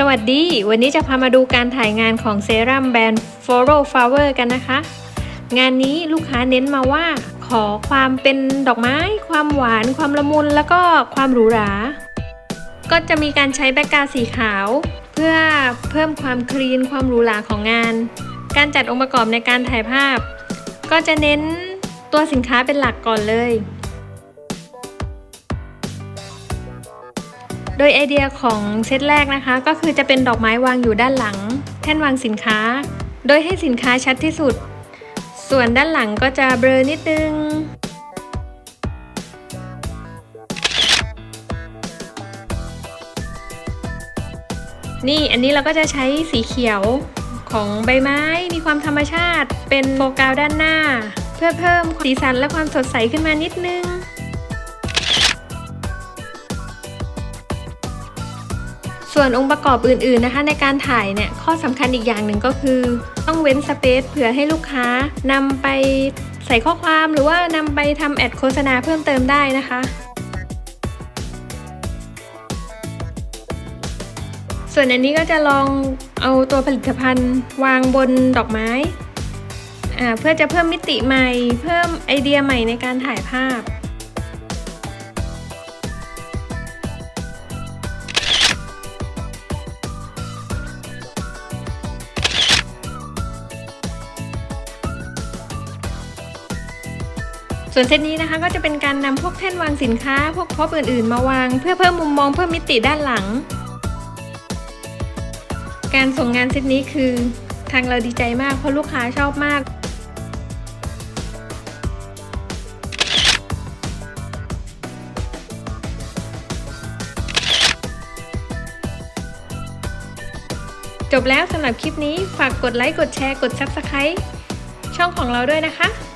สวัสดี วันนี้จะพามาดูการถ่ายงานของเซรั่มแบรนด์ f o r o Flower กันนะคะ งานนี้ลูกค้าเน้นมาว่า ขอความเป็นดอกไม้ ความหวาน ความละมุน แล้วก็ความหรูหรา ก็จะมีการใช้แบ็กกาสีขาว เพื่อเพิ่มความคลีน ความหรูหราของงาน การจัดองค์ประกอบในการถ่ายภาพ ก็จะเน้นตัวสินค้าเป็นหลักก่อนเลย โดยไอเดียของเซตแรกนะคะ ก็คือจะเป็นดอกไม้วางอยู่ด้านหลัง แท่นวางสินค้า โดยให้สินค้าชัดที่สุด ส่วนด้านหลังก็จะเบลอนิดนึงนี่อันนี้เราก็จะใช้สีเขียวของใบไม้มีความธรรมชาติ เป็นโฟกาวด้านหน้า เพื่อเพิ่มสีสันและความสดใสขึ้นมานิดนึง ส่วนองค์ประกอบอื่นๆนะคะในการถ่ายเนี่ยข้อสำคัญอีกอย่างหนึ่งก็คือ ต้องเว้นสเปซเผื่อให้ลูกค้านำไปใส่ข้อความหรือว่านำไปทำแอดโฆษณาเพิ่มเติมได้นะคะส่วนอันนี้ก็จะลองเอาตัวผลิตภัณฑ์วางบนดอกไม้อ่าเพื่อจะเพิ่มมิติใหม่ เพิ่มไอเดียใหม่ในการถ่ายภาพ ส่วนเซตนี้นะคะก็จะเป็นการนำพวกแท่นวางสินค้า พวกพ็อพอื่นๆ มาวาง เพื่อเพิ่มมุมมองเพิ่มมิติด้านหลัง การส่งงานเซตนี้คือทางเราดีใจมากเพราะลูกค้าชอบมากจบแล้วสำหรับคลิปนี้ฝากกดไลค์ กดแชร์ กด Subscribe ช่องของเราด้วยนะคะ